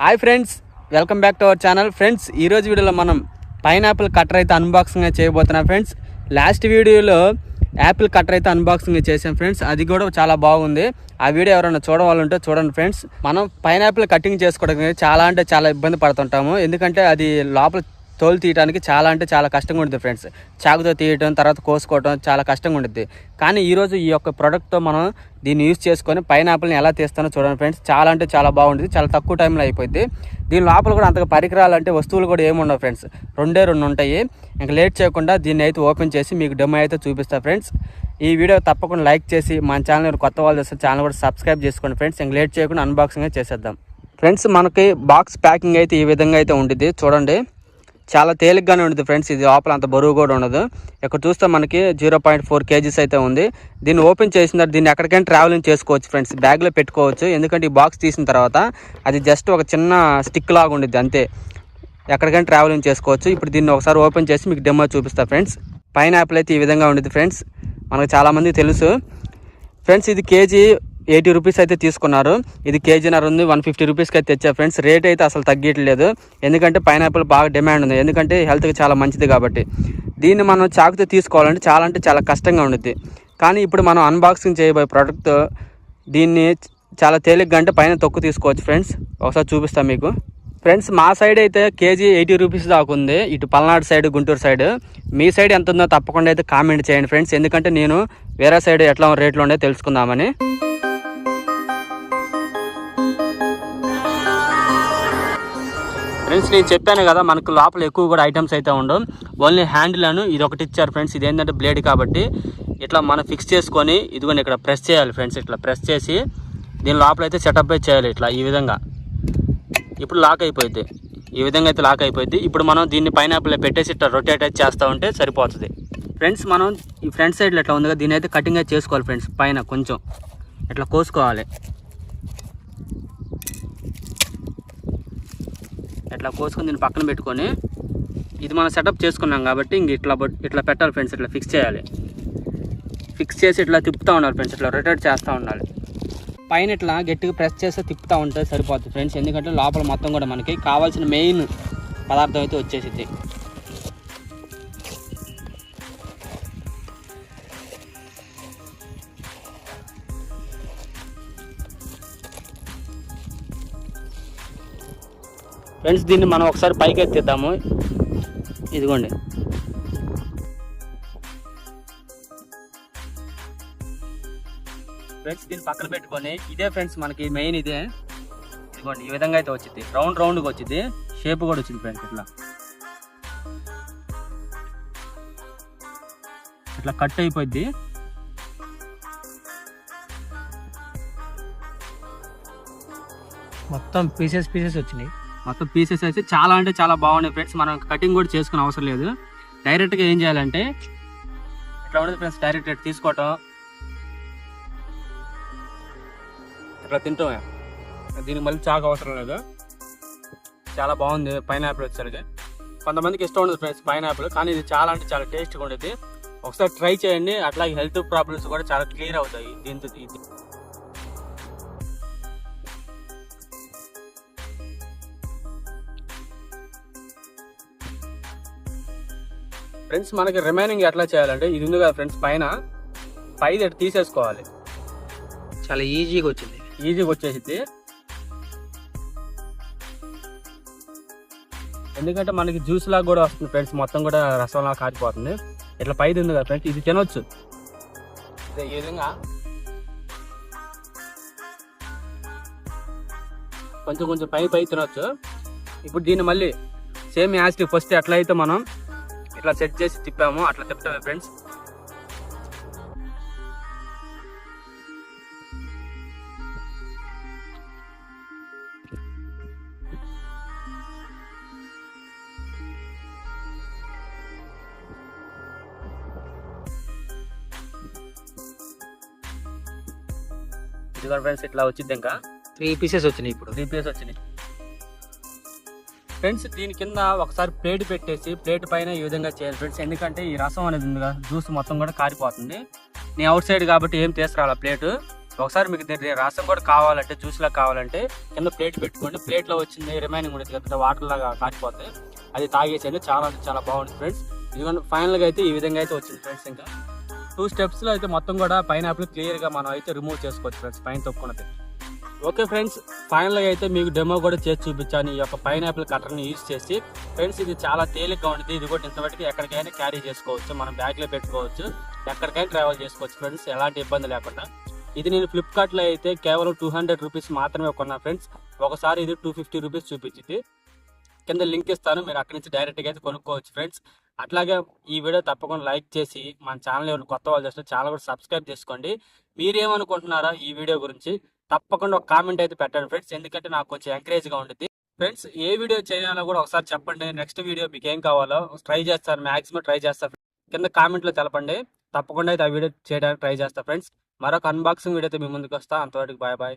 Hi friends welcome back to our channel. Friends ఈరోజు వీడియోలో మనం పైనాపిల్ కట్టర్ అయితే అన్బాక్సింగ్ చేయబోతున్నాం ఫ్రెండ్స్. లాస్ట్ వీడియోలో యాపిల్ కట్టర్ అయితే అన్బాక్సింగ్ చేసాం ఫ్రెండ్స్. అది కూడా చాలా బాగుంది. ఆ వీడియో ఎవరైనా చూడవాలంటే చూడండి ఫ్రెండ్స్. మనం పైనాపిల్ కటింగ్ చేసుకోవడానికి చాలా అంటే చాలా ఇబ్బంది పడుతుంటాము. ఎందుకంటే అది లోపల తోలు తీయడానికి చాలా అంటే చాలా కష్టంగా ఉంటుంది ఫ్రెండ్స్ చాకుతో తీయటం తర్వాత కోసుకోవడం చాలా కష్టంగా ఉంటుంది కానీ ఈరోజు ఈ యొక్క ప్రోడక్ట్తో మనం దీన్ని యూస్ చేసుకొని పైనాపిల్ని ఎలా తీస్తానో చూడండి ఫ్రెండ్స్ చాలా అంటే చాలా బాగుంటుంది చాలా తక్కువ టైంలో అయిపోయింది దీని లోపల కూడా అంతగా పరికరాలు అంటే వస్తువులు కూడా ఏమి ఉండవు ఫ్రెండ్స్ రెండే రెండు ఉంటాయి. ఇంకా లేట్ చేయకుండా దీన్ని అయితే ఓపెన్ చేసి మీకు డెమో అయితే చూపిస్తా ఫ్రెండ్స్ ఈ వీడియో తప్పకుండా లైక్ చేసి మన ఛానల్ కొత్త వాళ్ళు చేస్తే ఛానల్ కూడా సబ్స్క్రైబ్ చేసుకోండి ఫ్రెండ్స్ ఇంకా లేట్ చేయకుండా అన్బాక్సింగ్ చేసేద్దాం. ఫ్రెండ్స్ మనకి బాక్స్ ప్యాకింగ్ అయితే ఈ విధంగా అయితే ఉంటుంది చూడండి. చాలా తేలిగ్గానే ఉంటుంది ఫ్రెండ్స్. ఇది లోపల అంత బరువు కూడా ఉండదు. ఇక్కడ చూస్తే మనకి జీరో పాయింట్ ఫోర్ కేజీస్ అయితే ఉంది. దీన్ని ఓపెన్ చేసిన తర్వాత దీన్ని ఎక్కడికైనా ట్రావెలింగ్ చేసుకోవచ్చు ఫ్రెండ్స్. బ్యాగ్లో పెట్టుకోవచ్చు. ఎందుకంటే ఈ బాక్స్ తీసిన తర్వాత అది జస్ట్ ఒక చిన్న స్టిక్ లాగా ఉండిద్ది అంతే. ఎక్కడికైనా ట్రావెలింగ్ చేసుకోవచ్చు. ఇప్పుడు దీన్ని ఒకసారి ఓపెన్ చేసి మీకు డెమో చూపిస్తా ఫ్రెండ్స్. పైనాపిల్ అయితే ఈ విధంగా ఉండేది ఫ్రెండ్స్. మనకు చాలామంది తెలుసు. ఫ్రెండ్స్ ఇది కేజీ ఎయిటీ రూపీస్ అయితే తీసుకున్నారు. ఇది కేజీనర్ ఉంది వన్ ఫిఫ్టీ రూపీస్కి అయితే తెచ్చా ఫ్రెండ్స్. రేట్ అయితే అసలు తగ్గట్లేదు. ఎందుకంటే పైనాపిల్ బాగా డిమాండ్ ఉంది. ఎందుకంటే హెల్త్కి చాలా మంచిది కాబట్టి. దీన్ని మనం చాకుతో తీసుకోవాలంటే చాలా అంటే చాలా కష్టంగా ఉంటుంది కానీ ఇప్పుడు మనం అన్బాక్సింగ్ చేయబోయే ప్రోడక్ట్ దీన్ని చాలా తేలిగ్గా అంటే పైన తొక్కు తీసుకోవచ్చు ఫ్రెండ్స్. ఒకసారి చూపిస్తాను మీకు. ఫ్రెండ్స్ మా సైడ్ అయితే కేజీ ఎయిటీ రూపీస్ దాకా ఉంది. ఇటు పల్నాడు సైడ్ గుంటూరు సైడ్. మీ సైడ్ ఎంత ఉందో తప్పకుండా అయితే కామెంట్ చేయండి ఫ్రెండ్స్. ఎందుకంటే నేను వేరే సైడ్ ఎట్లా రేట్లు ఉండే తెలుసుకుందామని. ఫ్రెండ్స్ నేను చెప్పాను కదా మనకు లోపల ఎక్కువ కూడా ఐటమ్స్ అయితే ఉండవు. ఓన్లీ హ్యాండిల్ అను ఇది ఒకటి ఇచ్చారు ఫ్రెండ్స్. ఇది ఏంటంటే బ్లేడ్ కాబట్టి ఇట్లా మనం ఫిక్స్ చేసుకొని ఇదిగోని ఇక్కడ ప్రెస్ చేయాలి ఫ్రెండ్స్. ఇట్లా ప్రెస్ చేసి దీని లోపల అయితే సెటప్ అయితే చేయాలి ఇట్లా ఈ విధంగా. ఇప్పుడు లాక్ అయిపోయింది. ఈ విధంగా అయితే లాక్ అయిపోయింది. ఇప్పుడు మనం దీన్ని పైనాపిల్ పెట్టేసి ఇట్లా రొటేట్ అయితే చేస్తూ ఉంటే సరిపోతుంది. ఫ్రెండ్స్ మనం ఈ ఫ్రంట్ సైడ్లో ఎట్లా ఉంది దీని అయితే కటింగ్ అయితే చేసుకోవాలి ఫ్రెండ్స్ పైన కొంచెం. ఇట్లా కోసుకోవాలి. ఇట్లా కోసుకొని దీన్ని పక్కన పెట్టుకొని ఇది మనం సెటప్ చేసుకున్నాం కాబట్టి ఇంక ఇట్లా ఇట్లా పెట్టాలి ఫ్రెండ్స్ ఇట్లా ఫిక్స్ చేయాలి. ఫిక్స్ చేసి ఇట్లా తిప్పుతూ ఉండాలి ఫ్రెండ్స్ ఇట్లా రొటేట్ చేస్తూ ఉండాలి. పైన ఇట్లా గట్టిగా ప్రెస్ చేస్తే తిప్పుతూ ఉంటే సరిపోతుంది ఫ్రెండ్స్ ఎందుకంటే లోపల మొత్తం కూడా మనకి కావాల్సిన మెయిన్ పదార్థం అయితే వచ్చేసింది ఫ్రెండ్స్ దీన్ని మనం ఒకసారి పైకి ఎత్తిద్దాము. ఇదిగోండి. ఫ్రెండ్స్ దీన్ని పక్కన పెట్టుకొని ఇదే ఫ్రెండ్స్ మనకి మెయిన్ ఇదే. ఇదిగోండి ఈ విధంగా అయితే వచ్చింది రౌండ్ రౌండ్గా వచ్చింది షేప్ కూడా వచ్చింది ఫ్రెండ్స్ ఇట్లా. ఇట్లా కట్ అయిపోద్ది మొత్తం పీసెస్ పీసెస్ వచ్చినాయి. మొత్తం పీసెస్ అయితే చాలా అంటే చాలా బాగున్నాయి ఫ్రెండ్స్ మనం కటింగ్ కూడా చేసుకునే అవసరం లేదు. డైరెక్ట్గా ఏం చేయాలంటే ఇట్లా ఉండదు ఫ్రెండ్స్ డైరెక్ట్ ఇట్లా తీసుకోవటం. ఇట్లా తింటాం దీనికి మళ్ళీ చాకు అవసరం లేదు. చాలా బాగుంది పైనాపిల్ వచ్చేసరికి. కొంతమందికి ఇష్టం ఉండదు ఫ్రెండ్స్ పైనాపిల్ కానీ ఇది చాలా అంటే చాలా టేస్ట్గా ఉండేది ఒకసారి ట్రై చేయండి. అట్లాగే హెల్త్ ప్రాబ్లమ్స్ కూడా చాలా క్లియర్ అవుతాయి. దీంతో ఫ్రెండ్స్ మనకి రిమైనింగ్ ఎట్లా చేయాలంటే ఇది ఉంది కదా ఫ్రెండ్స్ పైన పైది తీసేసుకోవాలి? చాలా ఈజీగా వచ్చింది. ఈజీగా వచ్చేసింది ఎందుకంటే మనకి జ్యూస్ లాగా కూడా వస్తుంది ఫ్రెండ్స్ మొత్తం కూడా రసంలా కారిపోతుంది. ఇట్లా పైది ఉంది కదా ఫ్రెండ్స్ ఇది తినొచ్చు. ఈ విధంగా. కొంచెం కొంచెం పై పై తినొచ్చు. ఇప్పుడు దీన్ని మళ్ళీ సేమ్ యాసిడ్ ఫస్ట్ ఎట్లా అయితే మనం ఇట్లా సెట్ చేసి తిప్పాము. అట్లా తిప్పుతామే ఫ్రెండ్స్. ఇదిగో ఫ్రెండ్స్ ఇట్లా వచ్చింది ఇంకా. త్రీ పీసెస్ వచ్చినాయి ఇప్పుడు. త్రీ పీస్ వచ్చినాయి. ఫ్రెండ్స్ దీని కింద ఒకసారి ప్లేట్ పెట్టేసి ప్లేట్ పైన ఈ విధంగా చేయాలి. ఫ్రెండ్స్ ఎందుకంటే ఈ రసం అనేది ఉంది కదా జ్యూస్ మొత్తం కూడా కారిపోతుంది. నేను అవుట్ సైడ్ కాబట్టి ఏం తీసుకురావాలి ప్లేటు? ఒకసారి మీకు దీని రసం కూడా కావాలంటే జ్యూస్లా కావాలంటే కింద ప్లేట్ పెట్టుకోండి. ప్లేట్లో వచ్చింది రిమైనింగ్ ఉండేది కదా వాటర్ లాగా కాచిపోతే అది తాగేసేది చాలా చాలా బాగుంటుంది ఫ్రెండ్స్ ఇదిగోండి ఫైనల్గా అయితే ఈ విధంగా అయితే వచ్చింది ఫ్రెండ్స్ ఇంకా. టూ స్టెప్స్లో అయితే మొత్తం కూడా పైనాపిల్ క్లియర్గా మనం అయితే రిమూవ్ చేసుకోవచ్చు ఫ్రెండ్స్ పైన తొక్కున్నది. ఓకే ఫ్రెండ్స్ ఫైనల్గా అయితే మీకు డెమో కూడా చేసి చూపించాను. ఈ యొక్క పైనాపిల్ కట్టర్ని యూజ్ చేసి. ఫ్రెండ్స్ ఇది చాలా తేలిగ్గా ఉంటుంది ఇది కూడా ఇంతవరకు ఎక్కడికైనా క్యారీ చేసుకోవచ్చు. మనం బ్యాగ్లో పెట్టుకోవచ్చు. ఎక్కడికైనా ట్రావెల్ చేసుకోవచ్చు ఫ్రెండ్స్ ఎలాంటి ఇబ్బంది లేకుండా. ఇది నేను ఫ్లిప్కార్ట్లో అయితే కేవలం టూ హండ్రెడ్ రూపీస్ మాత్రమే కొన్నా ఫ్రెండ్స్. ఒకసారి ఇది టూ ఫిఫ్టీ రూపీస్ చూపించింది. కింద లింక్ ఇస్తాను. మీరు అక్కడి నుంచి డైరెక్ట్గా అయితే కొనుక్కోవచ్చు ఫ్రెండ్స్. అట్లాగే ఈ వీడియో తప్పకుండా లైక్ చేసి మన ఛానల్ ఎవరు కొత్త వాళ్ళు చేస్తే ఛానల్ కూడా సబ్స్క్రైబ్ చేసుకోండి. మీరేమనుకుంటున్నారా ఈ వీడియో గురించి? తప్పకుండా ఒక కామెంట్ అయితే పెట్టండి ఫ్రెండ్స్ ఎందుకంటే నాకు కొంచెం ఎంకరేజ్గా ఉంటుంది ఫ్రెండ్స్ ఏ వీడియో చేయాలో కూడా ఒకసారి చెప్పండి. నెక్స్ట్ వీడియో మీకు ఏం కావాలో ట్రై చేస్తాను. మాక్సిమం ట్రై చేస్తాను కింద కామెంట్లో తెలపండి. తప్పకుండా అయితే ఆ వీడియో చేయడానికి ట్రై చేస్తా ఫ్రెండ్స్ మరొక అన్బాక్సింగ్ వీడియో అయితే మీ ముందుకు వస్తా. అంతవరకు బాయ్ బాయ్